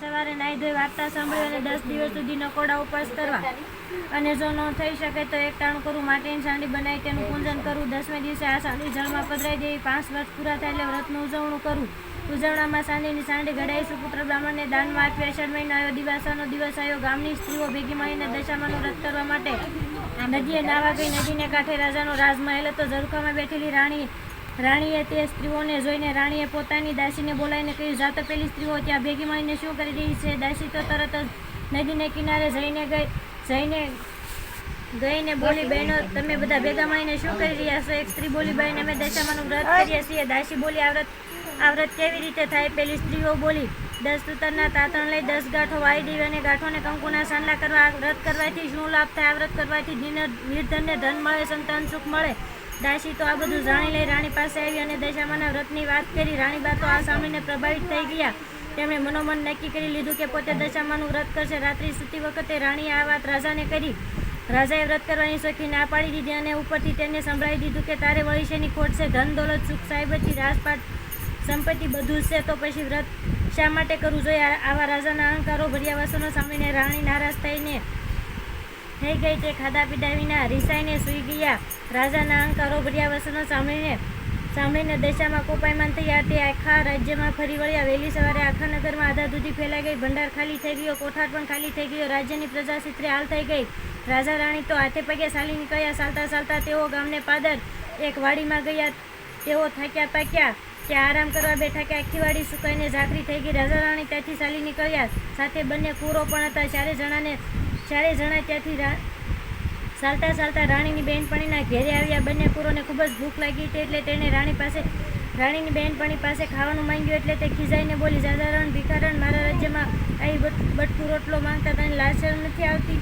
સવારે નાહી ધોઈ વાર્તા સાંભળી અને દસ દિવસ સુધી નકોડા ઉપવાસ કરવા. અને જો ન થઈ શકે તો એક ટાણું કરવું માટીની સાંડી બનાવી તેનું પૂજન કરવું દસમે દિવસે આ સાંડી જળમાં પધરાઈ દેવી. પાંચ વર્ષ પૂરા થાય એટલે વ્રતનું ઉજવણું કરવું ઉજવણામાં સાંડીની સાંડી ઘડાઈ સુપુત્ર બ્રાહ્મણને દાનમાં આપી અષાઢ મહિનો આવ્યો. દિવાસાનો દિવસ આવ્યો. ગામની સ્ત્રીઓ ભેગી મળીને દશામાનું વ્રત કરવા માટે નદીએ નાવા ગઈ. નદીને કાંઠે રાજાનો રાજમહેલ હતો. ઝરૂખામાં બેઠેલી રાણી રાણીએ તે સ્ત્રીઓને જોઈને રાણીએ પોતાની દાસીને બોલાવીને કહ્યું જાતો પેલી સ્ત્રીઓ ત્યાં ભેગી મળીને શું કરી રહી છે? દાસી તો તરત જ નદીને કિનારે જઈને ગઈ, જઈને ગઈને બોલી, બહેનો, તમે બધા ભેગા મળીને શું કરી રહ્યા છો? એક સ્ત્રી બોલી, બહેન, અમે દશામાનું વ્રત કરીએ છીએ. દાસી બોલી, આ વ્રત આ વ્રત કેવી રીતે થાય? પેલી સ્ત્રીઓ બોલી, દસ તૂતરના તાતણ લઈ દસ ગાંઠો વાઈ દેવી અને ગાંઠોને કંકુના સાંડલા કરવા, વ્રત કરવાથી શું લાભ થાય? આ વ્રત કરવાથી નિર- નિર્ધનને ધન મળે, સંતાન સુખ મળે. દાસી તો આ બધું જાણી લઈ રાણી પાસે આવી અને દશામાના વ્રતની વાત કરી. રાણીબા તો આ સાંભળીને પ્રભાવિત થઈ ગયા. તેમણે મનોમન નક્કી કરી લીધું કે પોતે દશામાનું વ્રત કરશે. રાત્રિ સૂતી વખતે રાણીએ આ વાત રાજાને કરી. રાજાએ વ્રત કરવાની શોખી ના પાડી દીધી અને ઉપરથી તેને સંભળાવી દીધું કે તારે વળીશેની ખોટ છે, ધન દોલત, સુખ સાહેબથી રાજપાટ, સંપત્તિ બધું છે, તો પછી વ્રત શા માટે કરવું જોઈએ? આવા રાજાના અહંકારો, ભર્યા વસનો સાંભળીને રાણી નારાજ થઈને થઈ ગઈ તે ખાધા પીધા વિના રિસાઈને સૂઈ ગયા. રાજાના અહંકારો ભર્યા વસનો સાંભળીને સાંભળીને દશામાં કોપાયમાન થયા તે આખા રાજ્યમાં ફરી વળ્યા. વહેલી સવારે આખા નગરમાં આધા દૂધી ફેલાઈ ગઈ. ભંડાર ખાલી થઈ ગયો, કોઠાર પણ ખાલી થઈ ગયો. રાજ્યની પ્રજા સિત્રે હાલ થઈ ગઈ. રાજા રાણી તો હાથે પગે ચાલી નીકળ્યા. ચાલતા ચાલતા તેઓ ગામને પાદર એક વાડીમાં ગયા. તેઓ થાક્યા પાક્યા ત્યાં આરામ કરવા બેઠા કે આખી વાડી સુકાઈને ઝાકરી થઈ ગઈ. રાજા રાણી ત્યાંથી ચાલી નીકળ્યા. સાથે બંને કૂરો પણ હતા. ચારે જણાને ચારે જણા ત્યાંથી ચાલતા ચાલતા રાણીની બહેનપણીના ઘેરે આવ્યા. બંને કુરોને ખૂબ જ ભૂખ લાગી હતી એટલે તેણે રાણી પાસે રાણીની બહેનપણી પાસે ખાવાનું માંગ્યું એટલે તે ખીજાઈને બોલી જાદારણ ભિખારણ મારા રાજ્યમાં બટ- બટકું રોટલો માંગતા તને લાચર નથી આવતી.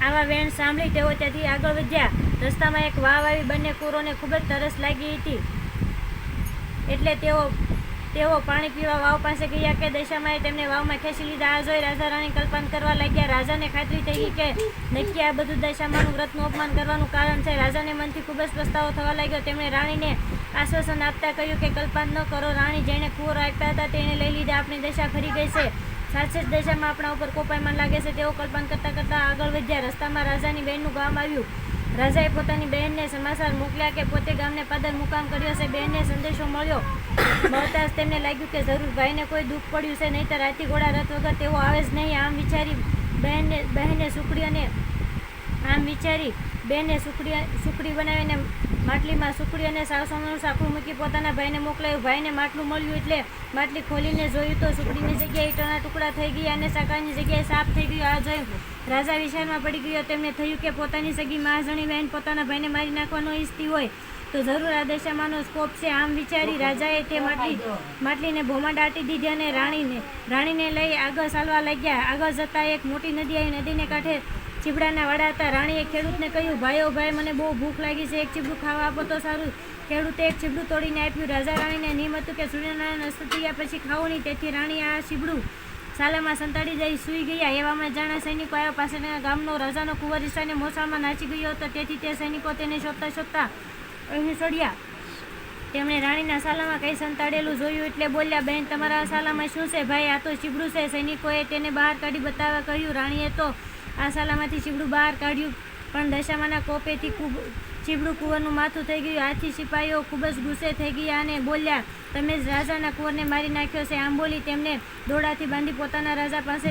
આવા વેણ સાંભળી તેઓ ત્યાંથી આગળ વધ્યા. રસ્તામાં એક વાવ આવી. બંને કુરોને ખૂબ જ તરસ લાગી હતી. એટલે તેઓ તેઓ પાણી પીવા વાવ પાસે ગયા કે દશામાએ તેમને વાવમાં ખેંચી લીધા. આ જોઈ રાજા રાણી કલ્પન કરવા લાગ્યા. રાજાને ખાતરી થઈ ગઈ કે નક્કી આ બધું દશામાનું વ્રતનું અપમાન કરવાનું કારણ છે. રાજાને મનથી ખૂબ જ પસ્તાવો થવા લાગ્યો. તેમણે રાણીને આશ્વાસન આપતા કહ્યું કે કલ્પન ન કરો, રાણી જેણે કુંવર આપ્યા હતા તેને લઈ લીધા. આપણી દશા ફરી ગઈ છે. સાચે જ દશામાં આપણા ઉપર કોપાયમાન લાગે છે. તેઓ કલ્પન કરતાં કરતાં આગળ વધ્યા. રસ્તામાં રાજાની બહેનનું ગામ આવ્યું. રાજાએ પોતાની બહેનને સમાચાર મોકલ્યા કે પોતે ગામને પાદર મુકામ કર્યો છે. બહેનને સંદેશો મળ્યો. મળતા જ તેમને લાગ્યું કે જરૂર ભાઈને કોઈ દુઃખ પડ્યું છે નહીં તો રાતી ઘોડા રથ વગર તેઓ આવે જ નહીં. આમ વિચારી બહેનને બહેને સુકડી અને આમ વિચારી બેને સુખડી સુખડી બનાવીને માટલીમાં સુકડી અને સાવ સોનાનું મૂકી પોતાના ભાઈને મોકલાયું. ભાઈને માટલું મળ્યું એટલે માટલી ખોલીને જોયું તો સુકડીની જગ્યાએ ઈંટોના ટુકડા થઈ ગયા અને સાકરની જગ્યાએ સાફ થઈ ગયું. આ જોઈ રાજા વિશાળમાં પડી ગયો. તેમને થયું કે પોતાની સગી મહાજણી બહેન પોતાના ભાઈને મારી નાખવાનો ઈચ્છતી હોય તો જરૂર આ દશામાંનો સ્કોપ છે. આમ વિચારી રાજાએ તે માટલી માટલીને ભોમાં દાટી દીધી અને રાણીને રાણીને લઈ આગળ ચાલવા લાગ્યા. આગળ જતાં એક મોટી નદી આવી નદીને કાંઠે ચીબડાના વડા હતા. રાણીએ ખેડૂતને કહ્યું, ભાઈઓ, ભાઈ, મને બહુ ભૂખ લાગી છે. એક ચીબડું ખાવા આપો તો સારું. ખેડૂતે એક ચીબડું તોડીને આપ્યું. રાજા રાણીને નિયમ હતું કે સૂર્યનારાયણ અસ્ત પછી ખાવું નહીં. તેથી રાણી આ ચીબડું સાલામાં સંતાડી જઈ સૂઈ ગયા. એવામાં જાણે સૈનિકો આવ્યા. પાસેના ગામનો રાજાનો કુંવરિસાને મોસાળમાં નાચી ગયો હતો. તેથી તે સૈનિકો તેને શોધતા શોધતા અહીં સડ્યા. તેમણે રાણીના સાલામાં કંઈ સંતાડેલું જોયું એટલે બોલ્યા બહેન તમારા સાલામાં શું છે? ભાઈ, આ તો ચીબડું છે. સૈનિકોએ તેને બહાર કાઢી બતાવવા કહ્યું. રાણીએ તો આ સાલામાંથી ચીબડું બહાર કાઢ્યું. પણ દશામાના કોપેથી ખૂબ ચીબડું કુંવરનું માથું થઈ ગયું. આથી સિપાહીઓ ખૂબ જ ગુસ્સે થઈ ગયા અને બોલ્યા, તમે જ રાજાના કુંવરને મારી નાખ્યો છે. આમ બોલી તેમને દોડાથી બાંધી પોતાના રાજા પાસે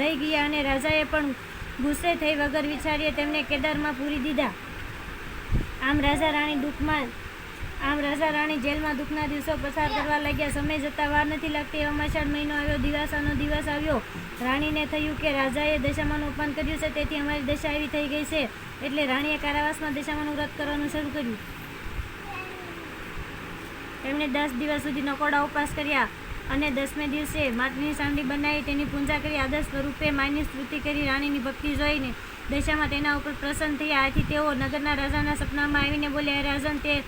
લઈ ગયા અને રાજાએ પણ ગુસ્સે થઈ વગર વિચારીએ તેમને કેદારમાં પૂરી દીધા. આમ રાજા રાણી દુઃખમાં આમ રાજા રાણી જેલમાં દુઃખના દિવસો પસાર કરવા લાગ્યા. સમય જતાં વાર નથી લાગતી અષાઢ મહિનો આવ્યો. દિવાસાનો દિવસ આવ્યો. રાણીને થયું કે રાજાએ દશામાનું અપમાન કર્યું છે, તેથી અમારી દશા એવી થઈ ગઈ છે. એટલે રાણીએ કારાવાસમાં દશામાનું વ્રત કરવાનું શરૂ કર્યું. એમણે દસ દિવસ સુધી નકોડા ઉપવાસ કર્યા અને દસમે દિવસે માટીની સાંડી બનાવી તેની પૂજા કરી. આદર્શ સ્વરૂપે માની સ્તુતિ કરી રાણીની ભક્તિ જોઈને દશામાં તેના ઉપર પ્રસન્ન થયા. આથી તેઓ નગરના રાજાના સપનામાં આવીને બોલ્યા "હે રાજન, તે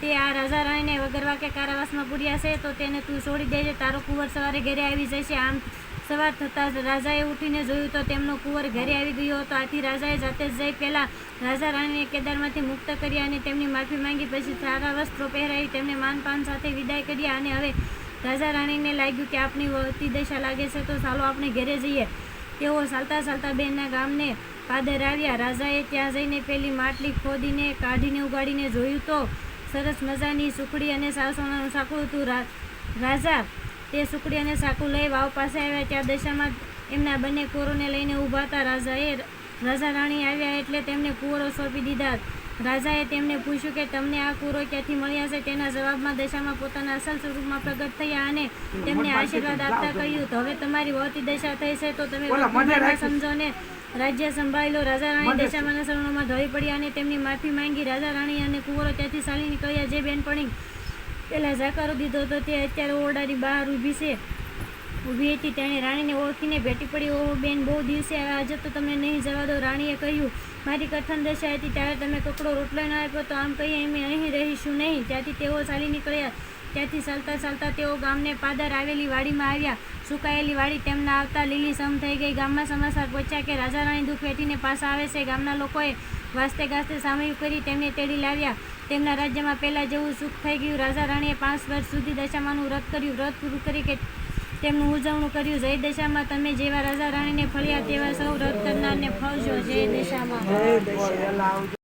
તે આ રાજા રાણીને વગરવા કે કારાવાસમાં પૂર્યા છે, તો તેને તું છોડી દેજે. તારો કુંવર સવારે ઘરે આવી જશે. આમ સવાર થતાં રાજાએ ઉઠીને જોયું તો તેમનો કુંવર ઘરે આવી ગયો હતો. આથી રાજાએ જાતે જ જઈ પહેલાં રાજા રાણીને કેદારમાંથી મુક્ત કર્યા અને તેમની માફી માંગી. પછી સારા વસ્ત્રો પહેરાવી તેમને માનપાન સાથે વિદાય કર્યા અને હવે રાજા રાણીને લાગ્યું કે આપણી વતી દશા લાગે છે, તો ચાલો આપણે ઘરે જઈએ. તેઓ ચાલતા ચાલતા બેનના ગામને પાદર આવ્યા. રાજાએ ત્યાં જઈને પેલી માટલી ખોદીને કાઢીને ઉગાડીને જોયું તો સરસ મજાની સુખડી અને સાસોનાનું સાકું હતું રાજા. તે સુખડી અને સાકું લઈ વાવ પાસે આવ્યા. ત્યાં દશામાં એમના બંને કુંવરોને લઈને ઊભા હતા. રાજાએ રાજા રાણી આવ્યા એટલે તેમને કુંવરો સોંપી દીધા. રાજાએ તેમને પૂછ્યું કે તમને આ કુંવરો ક્યાંથી મળ્યા છે? તેના જવાબમાં દશામાં પોતાના અસલ સ્વરૂપમાં પ્રગટ થયા અને તેમને આશીર્વાદ આપતા કહ્યું તો હવે તમારી વહતી દશા થઈ છે તો તમે. સમજો ને રાજ્ય સંભાળેલો રાજા રાણી દશામાના શરણોમાં ધોઈ પડ્યા અને તેમની માફી માંગી રાજા રાણી અને કુંવરો ત્યાંથી ચાલી નીકળ્યા જે બેનપણી પહેલાં જાકારો દીધો હતો તે અત્યારે ઓરડાની બહાર ઊભી છે. ઊભી હતી તેણે રાણીને ઓળખીને ભેટી પડી. ઓ બેન બહુ દિવસે આજે તો તમને નહીં જવા દો. રાણીએ કહ્યું મારી કથન દશા હતી ત્યારે તમે કકડો રોટલો ન આપ્યો તો આમ કહીએ અમે અહીં રહીશું નહીં. ત્યાંથી તેઓ ચાલી નીકળ્યા ત્યાંથી ચાલતા ચાલતા તેઓ ગામને પાદર આવેલી વાડીમાં આવ્યા. સુકાયેલી વાડી તેમના આવતા લીલી સમ થઈ ગઈ. ગામમાં સમાચાર પહોંચ્યા કે રાજા રાણી દુઃખ વેઠીને પાછા આવે છે. ગામના લોકોએ વાસ્તે ગાસ્તે સામયુ કરી તેમને તેડી લાવ્યા. તેમના રાજ્યમાં પહેલાં જેવું સુખ થઈ ગયું. રાજા રાણીએ પાંચ વર્ષ સુધી દશામાનું વ્રત કર્યું. વ્રત પૂરું કરી કે તેમનું ઉજવણું કર્યું. જય દશામાં તમે જેવા રાજા રાણીને ફળ્યા તેવા સૌ વ્રત કરનારને ફળજો. જય દશામાં.